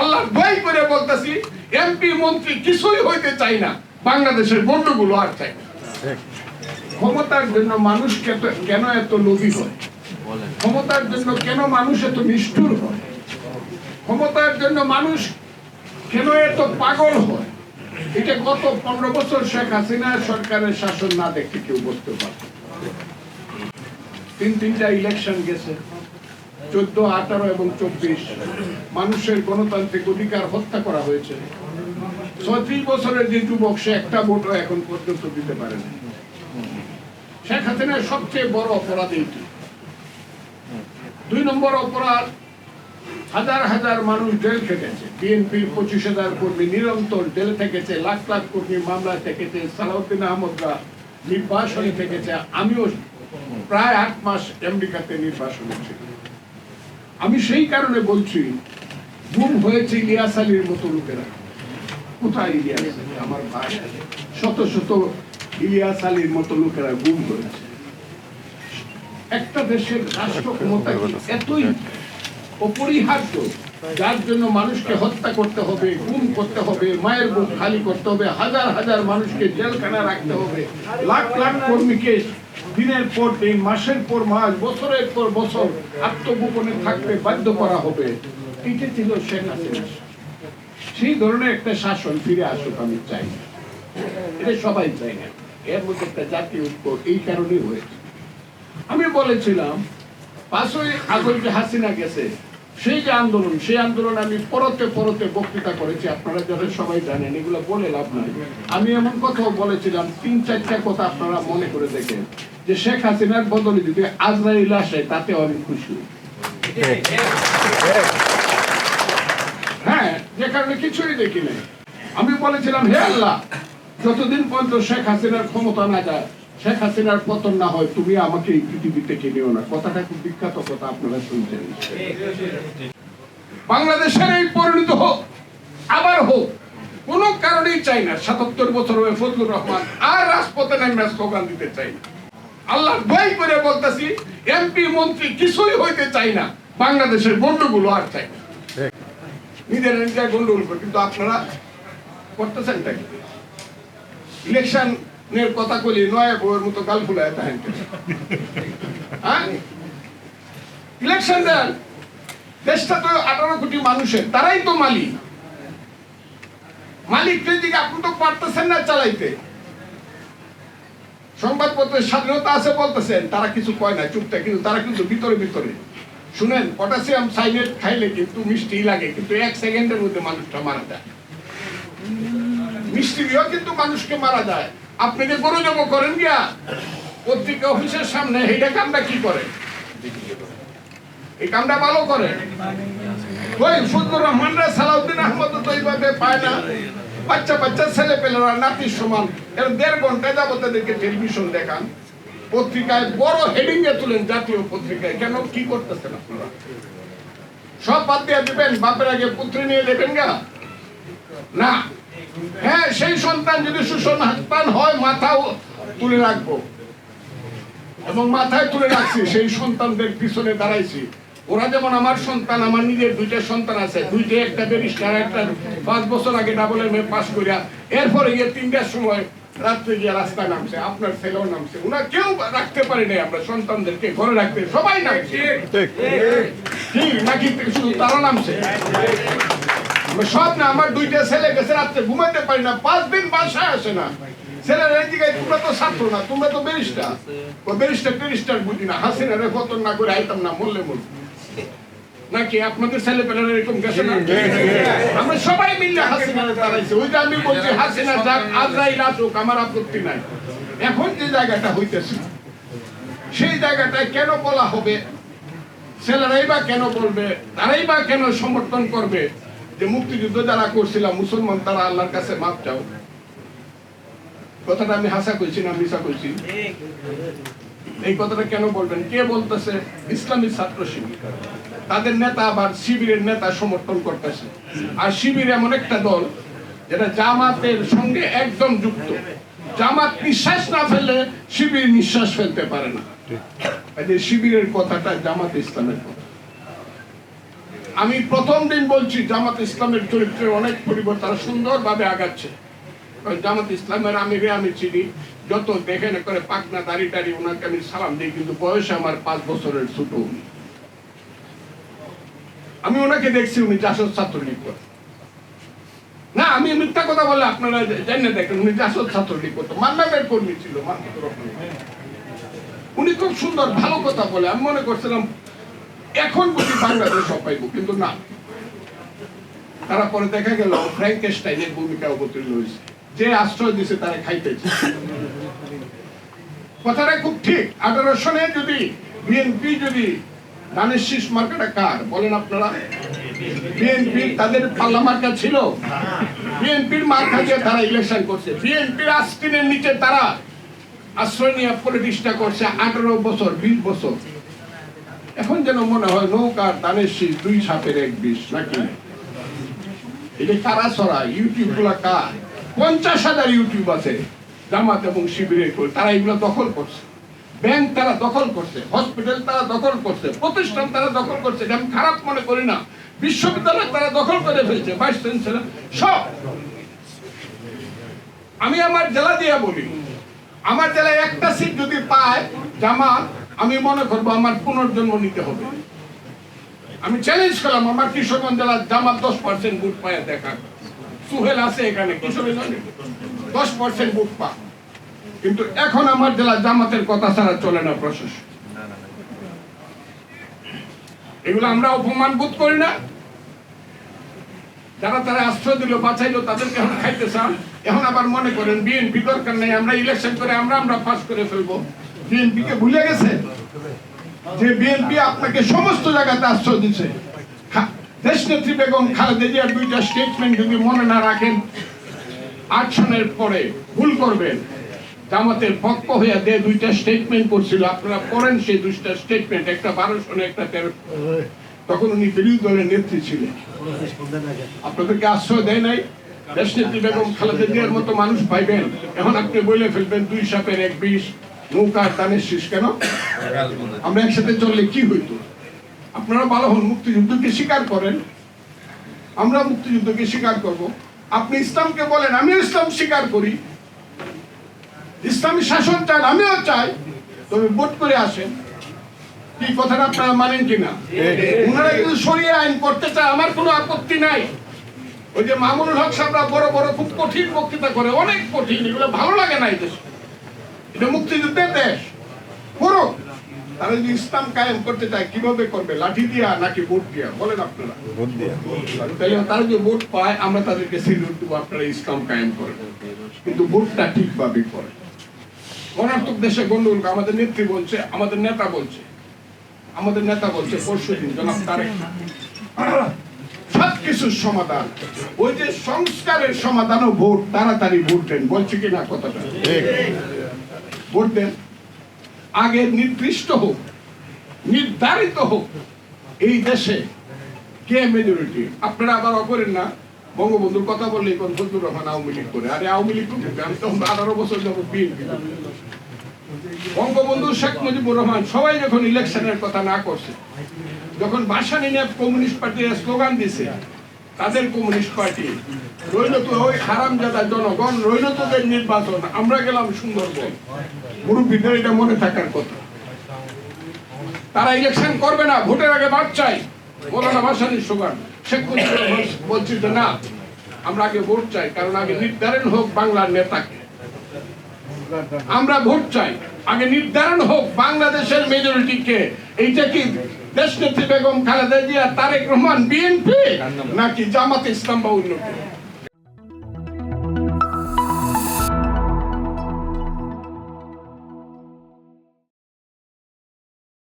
আল্লাহ দোয়াই করে বলতেছি এমপি মন্ত্রী কিছুই হইতে চাই না, বাংলাদেশের বন্ধুগুলো আর চাই ক্ষমতার জন্য মানুষ কেন এত লোভী হয়? ক্ষমতার জন্য কেন মানুষ এত নিষ্ঠুর হয়? ক্ষমতার জন্য মানুষ কেন এত পাগল হয়? এটা গত পনেরো বছর শেখ হাসিনা সরকারের শাসন না দেখে কেউ বুঝতে পারে তিন তিনটা ইলেকশন গেছে। চোদ্দ, আঠারো এবং চব্বিশ। মানুষের গণতান্ত্রিক অধিকার হত্যা করা হয়েছে। ছত্রিশ বছরের যে যুবক, সে একটা ভোটও এখন পর্যন্ত দিতে পারে না। শেখ হাসিনার সবচেয়ে বড় অপরাধ এইটি দুই নম্বর অপরাধ, হাজার হাজার মানুষ জেল খেটেছে। বিএনপির পঁচিশ হাজার কর্মী নিরন্তর জেলে থেকেছে, লাখ লাখ কর্মী মামলা থেকেছে, সালাউদ্দিন আহমদরা নির্বাসনে থেকেছে। আমিও প্রায় আট মাস আমেরিকাতে নির্বাসনে ছিল আমি সেই কারণে বলছি, গুম হয়েছে ইলিয়াস আলীর মতো লোকেরা। কোথায় ইলিয়াস? আমার ভাই শত শত ইলিয়াস আলীর মতো লোকেরা গুম হয়েছে। একটা দেশের রাষ্ট্র ক্ষমতা এতই অপরিহার্য? যার জন্য মানুষকে হত্যা করতে হবে, গুম করতে হবে, মায়ের বুক খালি করতে হবে, হাজার হাজার মানুষকে জেলখানা রাখতে হবে, লাখ লাখ কর্মীকে দিনের পর দিন, মাসের পর মাস, বছরের পর বছর আত্মগোপনে থাকতে বাধ্য করা হবে। এটা ছিল শেখ হাসিনা। সেই ধরনের একটা শাসন ফিরে আসুক, আমি চাই না। এটা সবাই চাই না। এর মধ্যে একটা জাতীয় ঐক্য এই কারণেই হয়েছে। আমি বলেছিলাম, পাঁচই আগস্ট হাসিনা গেছে সেই যে আন্দোলন, সেই আন্দোলন আমি পরতে পরতে বক্তৃতা করেছি, আপনারা যারা সবাই জানেন, এগুলো বলে লাভ নাই। আমি এমন কথাও বলেছিলাম, তিন চারটা কথা আপনারা মনে করে দেখেন, যে শেখ হাসিনার বদলে যদি আজরাইল আসে তাতেও আমি খুশি। হ্যাঁ যে কারণে কিছুই দেখি নাই। আমি বলেছিলাম, হে আল্লাহ, যতদিন পর্যন্ত শেখ হাসিনার ক্ষমতা না যায় শেখ হাসিনার পতন না হয় তুমি আমাকে এই পৃথিবী থেকে নিও না। কথাটা খুব বিখ্যাত কথা, আপনারা শুনছেন। বাংলাদেশের এই পরিণত হোক, আবার হোক, কোন কারণেই চাই না। সাতাত্তর বছর হয়ে ফজলুর রহমান আর রাজপথে নেমে স্লোগান দিতে চাই না। আল্লাহ দোয়াই করে বলতেছি, এমপি, মন্ত্রী কিছুই হইতে চাই না। বাংলাদেশের বন্ধুগুলো আর চাই না। নিজের নিজের গন্ডগোল কিন্তু আপনারা করতেছেন তাই ইলেকশনের কথা কলি, নয় বউয়ের মতো গাল ফুলায় তাহেন হ্যাঁ? ইলেকশন দেন দেশটা তো আঠারো কোটি মানুষের, তারাই তো মালিক। মালিকদের দিকে আপনি তো পারতেছেন না চালাইতে। সংবাদপত্রের স্বাধীনতা আছে বলতেছেন, তারা কিছু কয় না চুপটা কিন্তু তারা কিন্তু ভিতরে ভিতরে। শুনেন, পটাশিয়াম সাইনেট খাইলে কিন্তু মিষ্টি লাগে, কিন্তু এক সেকেন্ডের মধ্যে মানুষটা মারা যায়। দিয়েও কিন্তু মানুষকে মারা যায়। আপনি যে গরু জব করেন গিয়া, পত্রিকা অফিসের সামনে এইটা কামটা কি করে এই কামটা ভালো করে ওই ফজলুর রহমানরা সালাউদ্দিন আহমদ তো এইভাবে পায় না। বাচ্চা বাচ্চা ছেলে পেলেরা নাতির সমান। এর দেড় ঘণ্টা যাবত এদেরকে টেলিভিশন দেখান। পত্রিকায় বড় হেডিং এ তুলেন জাতীয় পত্রিকায়। কেন? কি করতেছেন আপনারা? সব বাদ দিয়ে দিবেন, বাপের আগে পুত্র নিয়ে দেবেন না। হ্যাঁ সেই সন্তান যদি সুসন্তান হয় মাথাও তুলে রাখব। এবং মাথায় তুলে রাখছি সেই সন্তানদের পিছনে দাঁড়াইছি। ওরা যেমন আমার সন্তান আমার নিজের দুইটা সন্তান আছে। দুইটা একটা ব্যারিস্টার একটা পাঁচ বছর আগে ডাবল এম এ পাস করিয়া এরপরে গিয়ে তিনটার সময় রাত্রে গিয়ে রাস্তায় নামছে আপনার ছেলেও নামছে। ওনা কেউ রাখতে পারি নাই আমরা সন্তানদেরকে ঘরে রাখতে সবাই নামছে। নাকি? শুধু তারা নামছে? সব না আমার দুইটা ছেলে গেছে রাত্রে ঘুমাইতে পারি না পাঁচ দিন বাসায় আসে না। ছেলেরা জায়গায় তোমরা তো ছাত্র না তোমরা তো ব্যারিস্টার। ও ব্যারিস্টার টেরিস্টার বুঝি না হাসিনা রে পতন না করে আইতাম না মরলে মর নাকি আপনাদের ছেলে পেলেরা এরকম গেছে না? আমরা সবাই মিলে হাসিনা দাঁড়াইছে ওইটা আমি বলছি হাসিনা যাক আজরাইল আসুক আমার আপত্তি নাই। এখন যে জায়গাটা হইতেছে সেই জায়গাটায় কেন বলা হবে? ছেলেরাই বা কেন বলবে? তারাই বা কেন সমর্থন করবে? যে মুক্তিযুদ্ধ যারা করছিলাম, মুসলমান, তারা আল্লাহর কাছে মাপ চাও। কথাটা আমি হাসা কইছি না মিশা কইছি। এই কথাটা কেন বলবেন? কে বলতেছে? ইসলামী ছাত্র শিবির। তাদের নেতা আবার শিবিরের নেতা সমর্থন করতেছে। আর শিবির এমন একটা দল, যেটা জামাতের সঙ্গে একদম যুক্ত। জামাত নিঃশ্বাস না ফেললে শিবির নিঃশ্বাস ফেলতে পারে না। শিবিরের কথাটা জামাত ইসলামের কথা। আমি প্রথম দিন বলছি, জামাত ইসলামের চরিত্রে অনেক পরিবর্তন সুন্দরভাবে আগাচ্ছে। জামাত ইসলামের আমিরে আমি চিনি, যত দেখে না করে পাকনা দাড়ি টাড়ি, ওনাকে আমি সালাম দিই, কিন্তু বয়স আমার পাঁচ বছরের ছোট উনি। আমি ওনাকে দেখছি, উনি জাসদ ছাত্রলীগ করে না, আমি মিথ্যা কথা বলে আপনারা জানেন দেখেন, উনি জাসদ ছাত্রলীগ করতো মান্নামের কর্মী ছিল উনি খুব সুন্দর, ভালো কথা বলে। আমি মনে করছিলাম এখন বুঝি বাংলাদেশ পাইব, কিন্তু না। তারা পরে দেখা গেল ফ্র্যাঙ্কেস্টাইনের ভূমিকা অবতীর্ণ হয়েছে। যে আশ্রয় দিছে তারা খাইতেছে। কথাটা খুব ঠিক। আঠারো সনে যদি বিএনপি যদি ধানের শীষ কার? বলেন আপনারা। তাদের পাল্লা মার্কা ছিল। বিএনপির মার্কা দিয়ে তারা ইলেকশন করছে। বিএনপির আস্তিনের নিচে তারা আশ্রয় নিয়ে পলিটিক্সটা করছে আঠারো বছর, বিশ বছর। এখন যেন মনে হয় নৌকার শীষ দুই সাপের এক বিষ, নাকি? এটা কারা ছড়া ইউটিউবগুলা কার? পঞ্চাশ হাজার ইউটিউব আছে, জামাত এবং শিবিরের করে তারা এগুলো দখল করছে। ব্যাংক তারা দখল করছে, হসপিটাল তারা দখল করছে, প্রতিষ্ঠান তারা দখল করছে আমি খারাপ মনে করি না। বিশ্ববিদ্যালয় তারা দখল করে ফেলছে, ভাইস চ্যান্সেলর, সব। আমি আমার জেলা দিয়ে বলি, আমার জেলায় একটা সিট যদি পায় জামাত আমি মনে করব আমার পুনর্জন্ম নিতে হবে। আমি চ্যালেঞ্জ করলাম, আমার কিশোরগঞ্জ জেলার জামাত দশ পার্সেন্ট ভোট পায় দেখা। সুহেল আছে এখানে কিশোরগঞ্জ দশ পার্সেন্ট ভোট পা কিন্তু এখন আমার জেলা জামাতের কথা ছাড়া চলে না প্রশাসন। এগুলো আমরা অপমান বোধ করি না। যারা তারা আশ্রয় দিল, বাঁচাইলো, তাদেরকে এখন খাইতে চান। এখন আবার মনে করেন, বিএনপি দরকার নেই, আমরা ইলেকশন করে আমরা আমরা পাস করে ফেলব। বিএনপি কে ভুলে গেছে যে বিএনপি আপনাকে সমস্ত জায়গাতে আশ্রয় দিচ্ছে দেশনেত্রী বেগম খালেদা জিয়ার দুইটা স্টেটমেন্ট যদি মনে না রাখেন, আট পরে ভুল করবেন। জামাতের পক্ষ হইয়া দে দুইটা স্টেটমেন্ট করছিল আপনারা পড়েন সেই দুইটা স্টেটমেন্ট একটা বারো সনে, একটা তেরো। তখন উনি বিরোধী দলের নেত্রী ছিলেন। আপনাদেরকে আশ্রয় দেয় নাই? দেশনেত্রী বেগম খালেদা জিয়ার মতো মানুষ পাইবেন। এখন আপনি বলে ফেলবেন, দুই সাপের এক বিষ। নৌকার দানের শীষ কেন? আমরা একসাথে চললে কি হইতো? আপনারা ভালো হন, মুক্তিযুদ্ধকে স্বীকার করেন। আমরা মুক্তিযুদ্ধকে স্বীকার করব। আপনি ইসলামকে বলেন, আমিও ইসলাম স্বীকার করি। ইসলামী শাসন চান, আমিও চাই। তবে ভোট করে আসেন। কি কথাটা আপনারা মানেন কিনা? ওনারা কিন্তু সরিয়ে আইন করতে চায়, আমার কোনো আপত্তি নাই। ওই যে মামুনুল হক সাহেবরা বড় বড় খুব কঠিন বক্তৃতা করে, অনেক কঠিন, এগুলো ভালো লাগে না এই দেশে। এটা মুক্তিযুদ্ধের দেশ। করুক তারা যদি ইসলাম কায়েম করতে চায় কীভাবে করবে? লাঠি দিয়া নাকি ভোট দিয়া? বলেন আপনারা। তাহলে তারা যে ভোট পায় আমরা তাদেরকে সিলিউট দেবো আপনারা ইসলাম কায়েম করেন। কিন্তু ভোটটা ঠিকভাবে করে। অনার্থক দেশে গন্ডগোল করে। আমাদের নেত্রী বলছে আমাদের নেতা বলছে আমাদের নেতা বলছে পরশু দিন জনাব তারেক। সব কিছুর সমাধান। ওই যে সংস্কারের সমাধান ও ভোট তাড়াতাড়ি ভোট দেন বলছে কিনা কথাটা? ভোট আগে নির্দিষ্ট হোক, নির্ধারিত হোক, এই দেশে কে মেজরিটি আপনারা আবার অকরেন না? বঙ্গবন্ধুর কথা বললে কোন ফজলুর রহমান আওয়ামী লীগ করে। আরে আওয়ামী লীগ করবে? আমি তখন আঠারো বছর যাব বিএনপি বঙ্গবন্ধু শেখ মুজিবুর রহমান সবাই যখন ইলেকশনের কথা না করছে, যখন বাসানি নিয়ে কমিউনিস্ট পার্টির স্লোগান দিছে তাদের কমিউনিস্ট পার্টি? রইল তো ওই হারামজাদা জনগণ, রইল তোদের নির্বাচন। আমরা গেলাম সুন্দরবন। মুরব্বীদের এটা মনে থাকার কথা। তারা ইলেকশন করবে না, ভোটের আগে বাদ চাই। মৌলানা ভাসানির স্লোগান শেখ বলছি যে না, আমরা আগে ভোট চাই, কারণ আগে নির্ধারণ হোক বাংলার নেতাকে। আমরা ভোট চাই। আগে নির্ধারণ হোক বাংলাদেশের মেজরিটি কে। এইটা কি দেশনেত্রী বেগম খালেদা জিয়া তারেক রহমান বিএনপি নাকি জামাত ইসলাম বা অন্য?